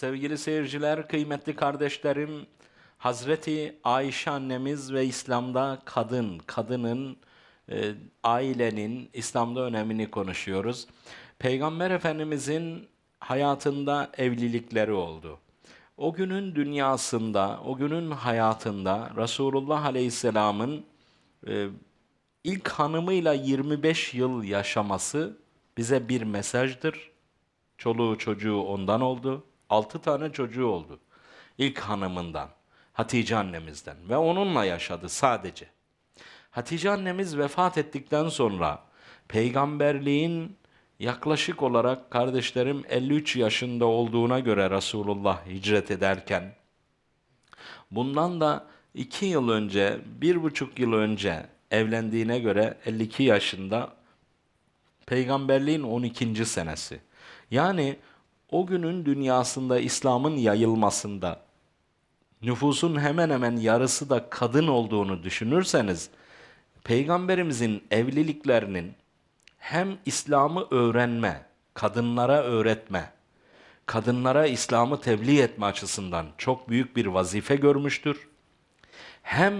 Sevgili seyirciler, kıymetli kardeşlerim, Hazreti Ayşe annemiz ve İslam'da kadın, kadının, e, ailenin İslam'da önemini konuşuyoruz. Peygamber Efendimizin hayatında evlilikleri oldu. O günün dünyasında, o günün hayatında Resulullah Aleyhisselam'ın e, ilk hanımıyla 25 yıl yaşaması bize bir mesajdır. Çoluğu çocuğu ondan oldu. Altı tane çocuğu oldu. İlk hanımından, Hatice annemizden ve onunla yaşadı sadece. Hatice annemiz vefat ettikten sonra peygamberliğin yaklaşık olarak kardeşlerim 53 yaşında olduğuna göre Resulullah hicret ederken bundan da 2 yıl önce, bir buçuk yıl önce evlendiğine göre 52 yaşında peygamberliğin 12. senesi. Yani o günün dünyasında İslam'ın yayılmasında nüfusun hemen hemen yarısı da kadın olduğunu düşünürseniz peygamberimizin evliliklerinin hem İslam'ı öğrenme, kadınlara öğretme, kadınlara İslam'ı tebliğ etme açısından çok büyük bir vazife görmüştür. Hem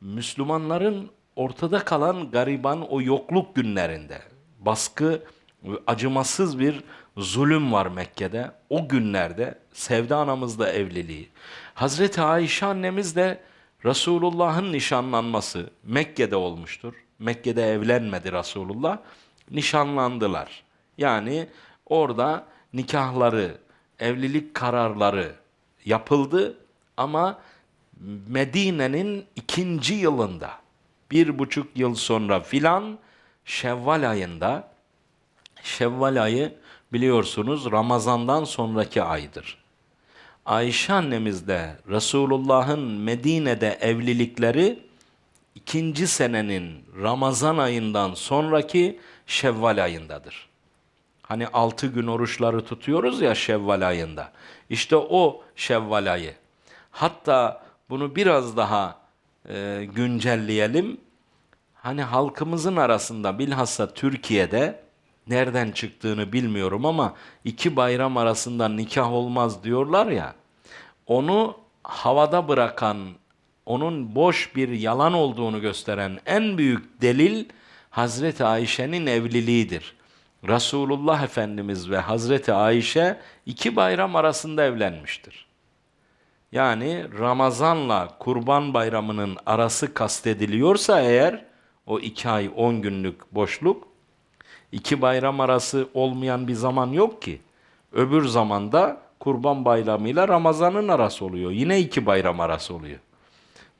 Müslümanların ortada kalan gariban o yokluk günlerinde baskı, acımasız bir zulüm var Mekke'de. O günlerde Sevda anamızla evliliği. Hazreti Ayşe annemiz de Resulullah'ın nişanlanması Mekke'de olmuştur. Mekke'de evlenmedi Resulullah. Nişanlandılar. Yani orada nikahları, evlilik kararları yapıldı ama Medine'nin ikinci yılında bir buçuk yıl sonra filan Şevval ayında Şevval ayı biliyorsunuz Ramazan'dan sonraki aydır. Ayşe annemiz de Resulullah'ın Medine'de evlilikleri ikinci senenin Ramazan ayından sonraki Şevval ayındadır. Hani altı gün oruçları tutuyoruz ya Şevval ayında. İşte o Şevval ayı. Hatta bunu biraz daha e, güncelleyelim. Hani halkımızın arasında bilhassa Türkiye'de nereden çıktığını bilmiyorum ama iki bayram arasında nikah olmaz diyorlar ya. Onu havada bırakan, onun boş bir yalan olduğunu gösteren en büyük delil Hazreti Ayşe'nin evliliğidir. Resulullah Efendimiz ve Hazreti Ayşe iki bayram arasında evlenmiştir. Yani Ramazan'la Kurban Bayramı'nın arası kastediliyorsa eğer o iki ay on günlük boşluk iki bayram arası olmayan bir zaman yok ki. Öbür zamanda Kurban Bayramı ile Ramazan'ın arası oluyor. Yine iki bayram arası oluyor.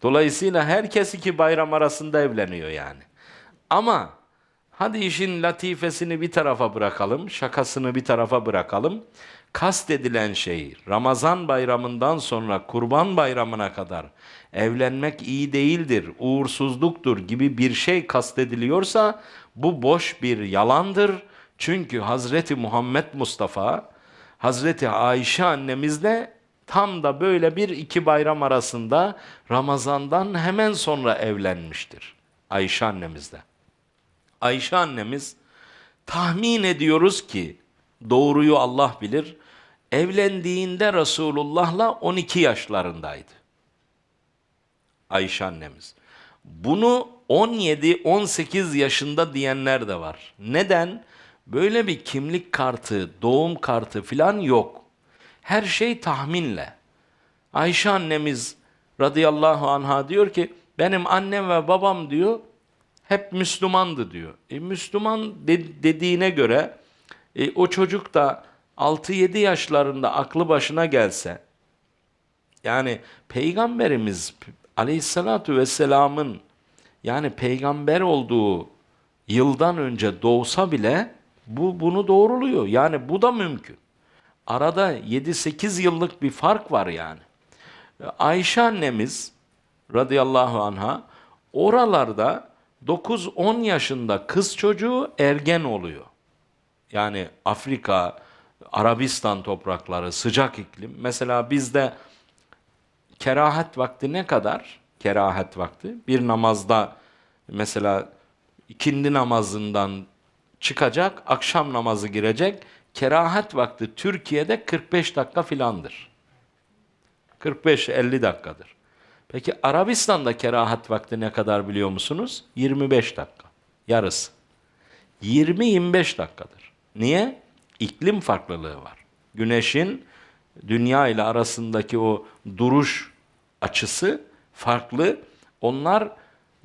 Dolayısıyla herkes iki bayram arasında evleniyor yani. Ama hadi işin latifesini bir tarafa bırakalım, şakasını bir tarafa bırakalım. Kastedilen şey Ramazan bayramından sonra Kurban bayramına kadar evlenmek iyi değildir, uğursuzluktur gibi bir şey kastediliyorsa bu boş bir yalandır. Çünkü Hazreti Muhammed Mustafa, Hazreti Ayşe annemizle tam da böyle bir iki bayram arasında Ramazan'dan hemen sonra evlenmiştir. Ayşe annemizle. Ayşe annemiz tahmin ediyoruz ki doğruyu Allah bilir. Evlendiğinde Resulullah'la 12 yaşlarındaydı. Ayşe annemiz. Bunu 17-18 yaşında diyenler de var. Neden? Böyle bir kimlik kartı, doğum kartı filan yok. Her şey tahminle. Ayşe annemiz radıyallahu anha diyor ki benim annem ve babam diyor hep Müslümandı diyor. E, Müslüman de- dediğine göre e, o çocuk da 6-7 yaşlarında aklı başına gelse yani peygamberimiz aleyhissalatu vesselamın yani peygamber olduğu yıldan önce doğsa bile bu bunu doğruluyor. Yani bu da mümkün. Arada 7-8 yıllık bir fark var yani. Ayşe annemiz radıyallahu anha oralarda 9-10 yaşında kız çocuğu ergen oluyor. Yani Afrika, Arabistan toprakları, sıcak iklim. Mesela bizde kerahat vakti ne kadar? Kerahat vakti. Bir namazda mesela ikindi namazından çıkacak, akşam namazı girecek. kerahat vakti Türkiye'de 45 dakika filandır. 45-50 dakikadır. Peki Arabistan'da kerahat vakti ne kadar biliyor musunuz? 25 dakika. Yarısı. 20-25 dakikadır. Niye? İklim farklılığı var. Güneşin dünya ile arasındaki o duruş açısı farklı. Onlar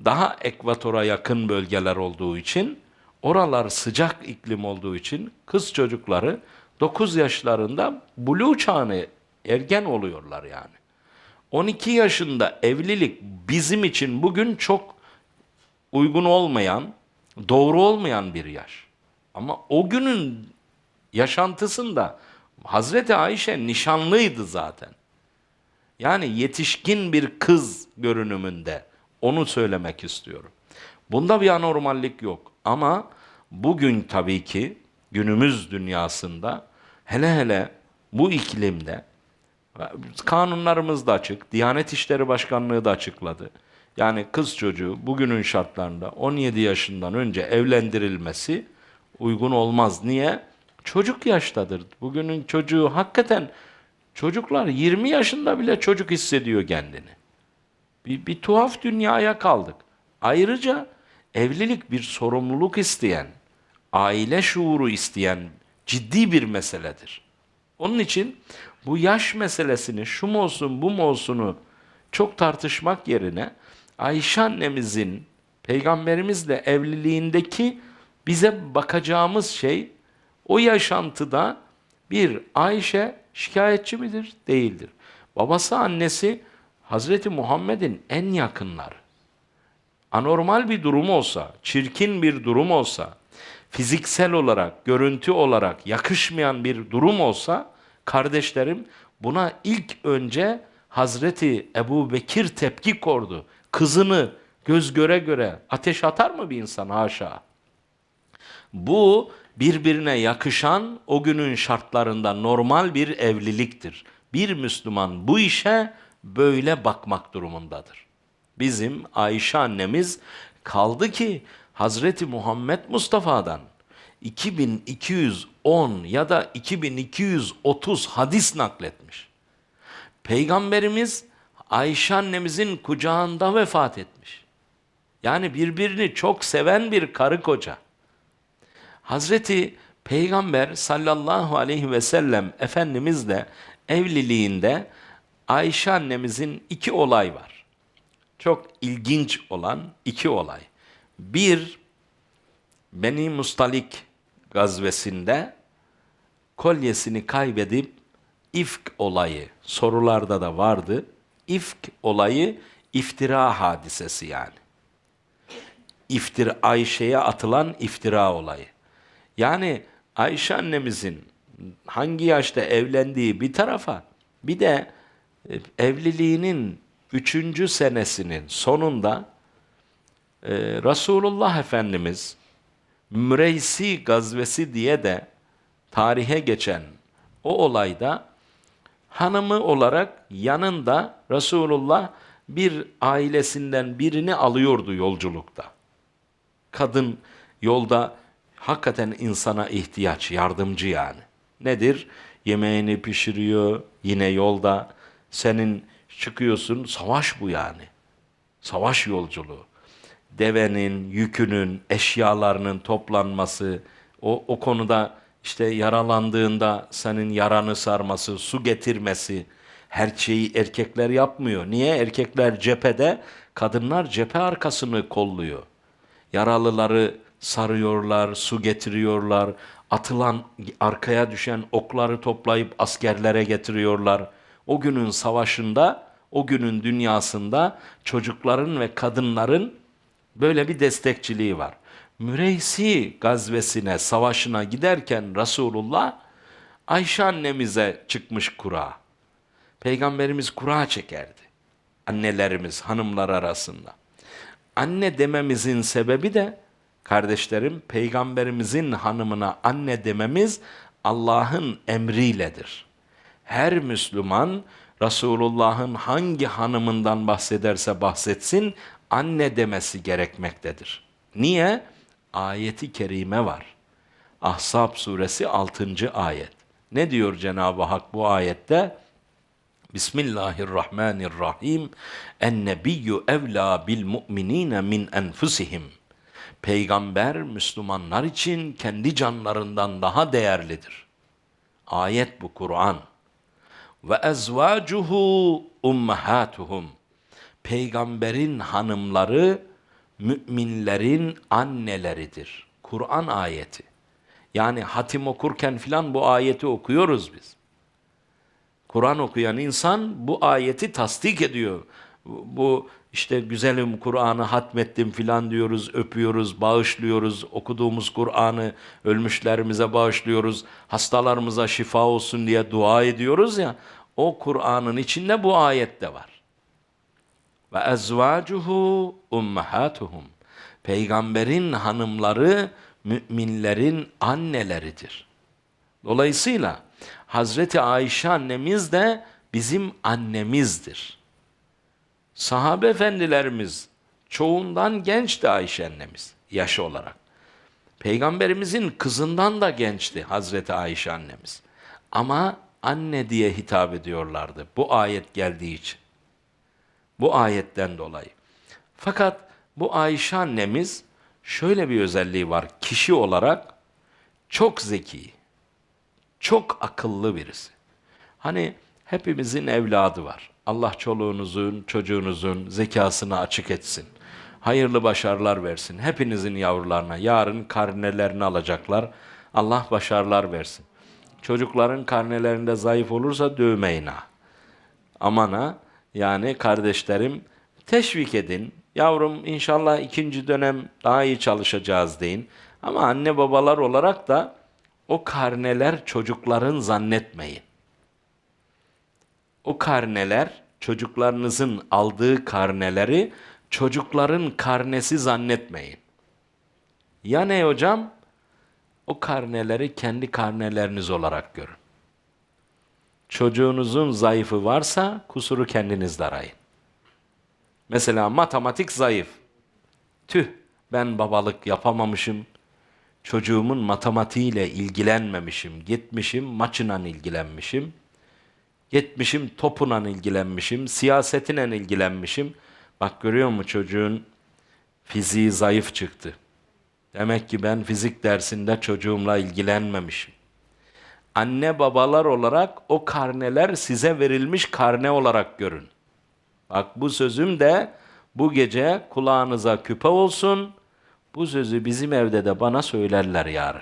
daha ekvatora yakın bölgeler olduğu için, oralar sıcak iklim olduğu için kız çocukları 9 yaşlarında blue çağını ergen oluyorlar yani. 12 yaşında evlilik bizim için bugün çok uygun olmayan, doğru olmayan bir yaş. Ama o günün yaşantısında Hazreti Ayşe nişanlıydı zaten. Yani yetişkin bir kız görünümünde. Onu söylemek istiyorum. Bunda bir anormallik yok. Ama bugün tabii ki günümüz dünyasında hele hele bu iklimde kanunlarımız da açık. Diyanet İşleri Başkanlığı da açıkladı. Yani kız çocuğu bugünün şartlarında 17 yaşından önce evlendirilmesi uygun olmaz. Niye? Çocuk yaştadır. Bugünün çocuğu hakikaten çocuklar 20 yaşında bile çocuk hissediyor kendini. Bir, bir tuhaf dünyaya kaldık. Ayrıca evlilik bir sorumluluk isteyen, aile şuuru isteyen ciddi bir meseledir. Onun için bu yaş meselesini şu mu olsun bu mu olsunu çok tartışmak yerine Ayşe annemizin peygamberimizle evliliğindeki bize bakacağımız şey o yaşantıda bir Ayşe şikayetçi midir? Değildir. Babası annesi Hazreti Muhammed'in en yakınları. Anormal bir durum olsa, çirkin bir durum olsa, fiziksel olarak, görüntü olarak yakışmayan bir durum olsa kardeşlerim buna ilk önce Hazreti Ebu Bekir tepki kordu. Kızını göz göre göre ateş atar mı bir insan haşa? Bu birbirine yakışan o günün şartlarında normal bir evliliktir. Bir Müslüman bu işe böyle bakmak durumundadır. Bizim Ayşe annemiz kaldı ki Hazreti Muhammed Mustafa'dan 2210 ya da 2230 hadis nakletmiş. Peygamberimiz Ayşe annemizin kucağında vefat etmiş. Yani birbirini çok seven bir karı koca. Hazreti Peygamber sallallahu aleyhi ve sellem Efendimizle evliliğinde Ayşe annemizin iki olay var. Çok ilginç olan iki olay. Bir, Beni Mustalik gazvesinde kolyesini kaybedip ifk olayı sorularda da vardı. İfk olayı iftira hadisesi yani. İftir Ayşe'ye atılan iftira olayı. Yani Ayşe annemizin hangi yaşta evlendiği bir tarafa bir de e, evliliğinin üçüncü senesinin sonunda e, Resulullah Efendimiz Müreysi gazvesi diye de tarihe geçen o olayda hanımı olarak yanında Resulullah bir ailesinden birini alıyordu yolculukta. Kadın yolda hakikaten insana ihtiyaç, yardımcı yani. Nedir? Yemeğini pişiriyor, yine yolda senin çıkıyorsun, savaş bu yani. Savaş yolculuğu. Devenin, yükünün, eşyalarının toplanması, o, o konuda işte yaralandığında senin yaranı sarması, su getirmesi, her şeyi erkekler yapmıyor. Niye? Erkekler cephede, kadınlar cephe arkasını kolluyor. Yaralıları sarıyorlar, su getiriyorlar, atılan arkaya düşen okları toplayıp askerlere getiriyorlar. O günün savaşında, o günün dünyasında çocukların ve kadınların böyle bir destekçiliği var. Müreysi gazvesine, savaşına giderken Resulullah Ayşe annemize çıkmış kura. Peygamberimiz kura çekerdi. Annelerimiz, hanımlar arasında. Anne dememizin sebebi de kardeşlerim peygamberimizin hanımına anne dememiz Allah'ın emriyledir. Her Müslüman Resulullah'ın hangi hanımından bahsederse bahsetsin anne demesi gerekmektedir. Niye? Ayeti kerime var. Ahzab suresi 6. ayet. Ne diyor Cenab-ı Hak bu ayette? Bismillahirrahmanirrahim. En-nebiyyü evlâ bil mu'minîne min enfusihim. Peygamber Müslümanlar için kendi canlarından daha değerlidir. Ayet bu Kur'an. Ve ezvacuhu ummahatuhum. Peygamberin hanımları müminlerin anneleridir. Kur'an ayeti. Yani hatim okurken filan bu ayeti okuyoruz biz. Kur'an okuyan insan bu ayeti tasdik ediyor. Bu işte güzelim Kur'an'ı hatmettim filan diyoruz, öpüyoruz, bağışlıyoruz. Okuduğumuz Kur'an'ı ölmüşlerimize bağışlıyoruz. Hastalarımıza şifa olsun diye dua ediyoruz ya. O Kur'an'ın içinde bu ayet de var. Ve ezvacuhu ummahatuhum. Peygamberin hanımları müminlerin anneleridir. Dolayısıyla Hazreti Ayşe annemiz de bizim annemizdir. Sahabe efendilerimiz çoğundan gençti Ayşe annemiz yaş olarak. Peygamberimizin kızından da gençti Hazreti Ayşe annemiz. Ama anne diye hitap ediyorlardı bu ayet geldiği için. Bu ayetten dolayı. Fakat bu Ayşe annemiz şöyle bir özelliği var. Kişi olarak çok zeki, çok akıllı birisi. Hani hepimizin evladı var. Allah çoluğunuzun, çocuğunuzun zekasını açık etsin. Hayırlı başarılar versin. Hepinizin yavrularına yarın karnelerini alacaklar. Allah başarılar versin. Çocukların karnelerinde zayıf olursa dövmeyin ha. Aman ha. Yani kardeşlerim teşvik edin. Yavrum inşallah ikinci dönem daha iyi çalışacağız deyin. Ama anne babalar olarak da o karneler çocukların zannetmeyin. O karneler çocuklarınızın aldığı karneleri çocukların karnesi zannetmeyin. Ya ne hocam? O karneleri kendi karneleriniz olarak görün. Çocuğunuzun zayıfı varsa kusuru kendinizde arayın. Mesela matematik zayıf. Tüh ben babalık yapamamışım. Çocuğumun matematiğiyle ilgilenmemişim. Gitmişim maçla ilgilenmişim. Gitmişim topuna ilgilenmişim. Siyasetine ilgilenmişim. Bak görüyor musun çocuğun fiziği zayıf çıktı. Demek ki ben fizik dersinde çocuğumla ilgilenmemişim. Anne babalar olarak o karneler size verilmiş karne olarak görün. Bak bu sözüm de bu gece kulağınıza küpe olsun. Bu sözü bizim evde de bana söylerler yarın.